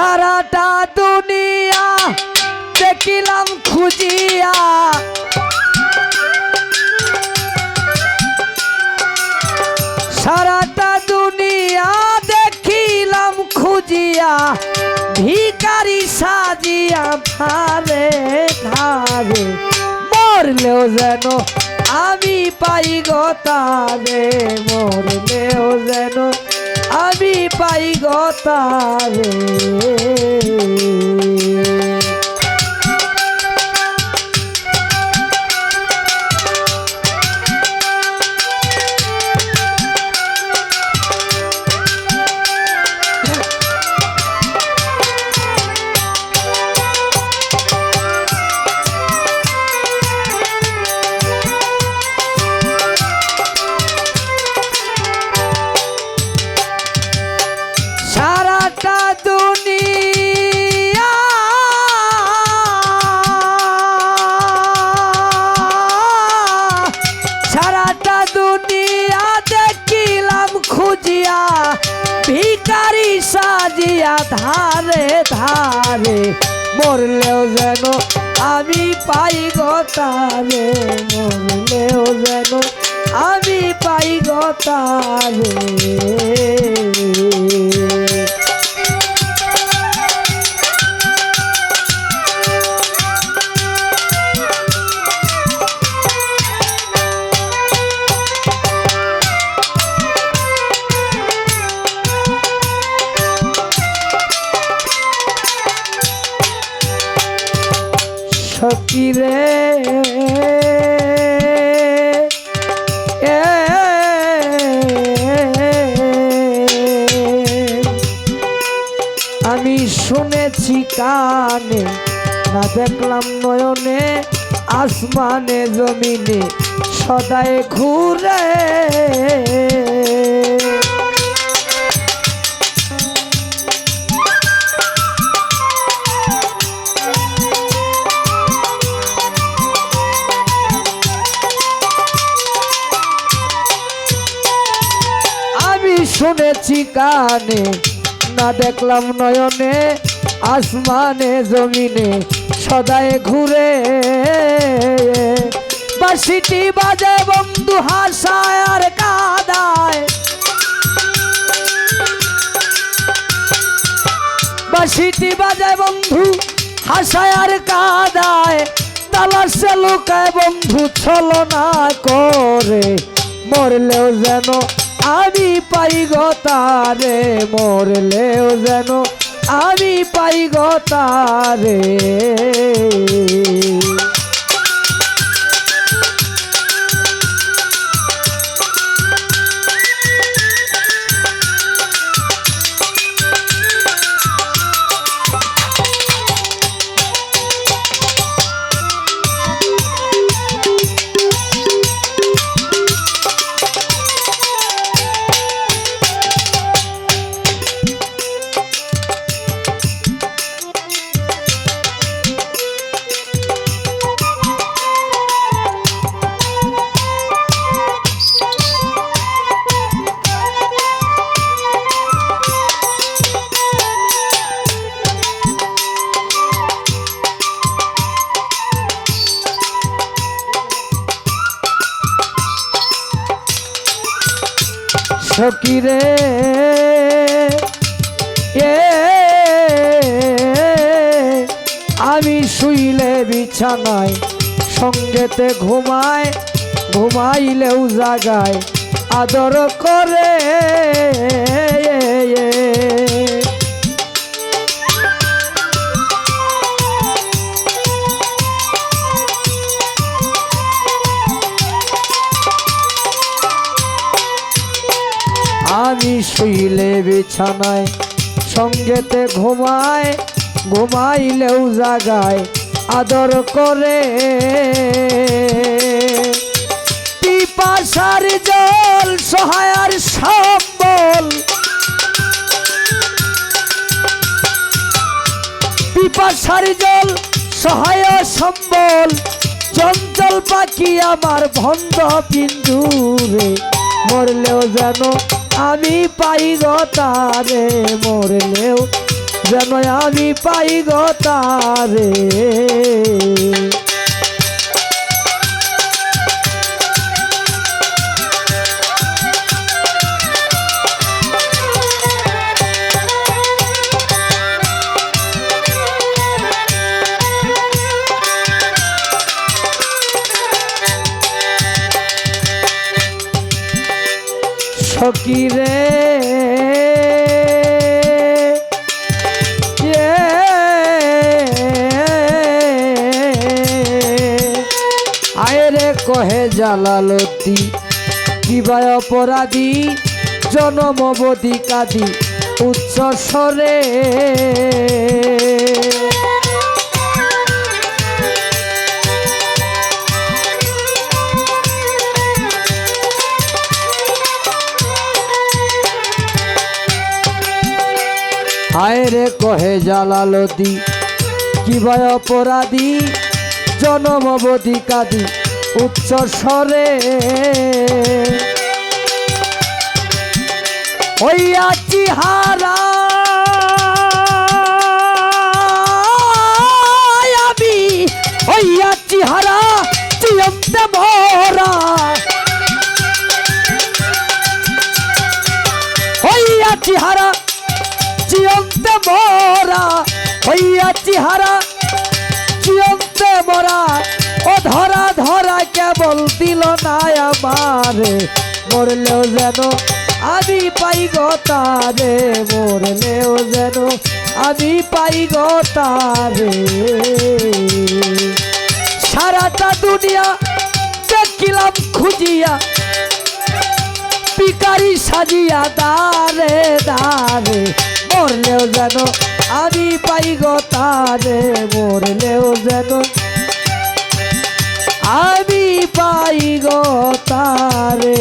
সারাটা দুনিয়া দেখিলাম খুঁজিয়া। সারাটা দুনিয়া দেখিলাম খুঁজিয়া ভিকারি সাজিয়া ধারে ধারে, মরলেও যেন আমি পাই গো তারে, মরলেও যেন আমি পাই গো ভিকারি সাজিয়া ধারে ধারে মরলেও যেন আমি পাই গতারে মরলেও যেন আমি পাই গো এ আমি শুনেছি কানে না দেখলাম নয়নে আসমানে জমিনে সদায় ঘুরে। শুনেছি কানে, না দেখলাম নয়নে, আসমানে, জমিনে সদায় ঘুরে। বাসিটি বাজে বন্ধু হাসায় আর কাদায়। বাসিটি বাজে বন্ধু হাসায় আর কাদায়। তালাশে লুকায় বন্ধু ছলনা করে, মরলেও যেন আমি পাই গো তারে মরলেও যেন আমি পাই গো তারে সকিরে এ আমি শুইলে বিছানায় সঙ্গেতে ঘুমায় ঘুমাইলেও জাগায় আদর করে। শুইলে বিছানায়, সঙ্গেতে ঘুমায়, ঘুমাইলেও জাগায় আদর করে। পিপাসার জল, সহায়ার সম্বল। পিপাসার জল, সহায় সম্বল। চঞ্চল পাখি আমার ভন্ড পিঞ্জুরে মরলেও যেন আমি পাই গো তারে মরলেও যেন আমি পাই গো সখী রে। এ, কহে জালালতি কিবায় অপরাধী জনমবধি কাজী উচ্চ স্বরে হায় রে কহে জালালতি। কিবায় অপরাধী? জনমবধি কাদি উচ্চ স্বরে হইয়াছি হারা আমি হইয়াছি হারা চিয়ন্তে ভরা। হইয়াছি হারা চিয়ন্তে মরা হইয়াছি হারা চিয়ন্তে মরা। ও ধরা ধরা কেবল দিল না আমারে, মরলেও যেন আমি পাই গো তারে, মরলেও যেন আমি পাই গো তারে। সারাটা দুনিয়া দেখিলাম খুঁজিয়া পিকারি সাজিয়া দারে দারে। মরলেও যেন আমি পাই গো তারে মরলেও যেন আমি পাই গো তারে।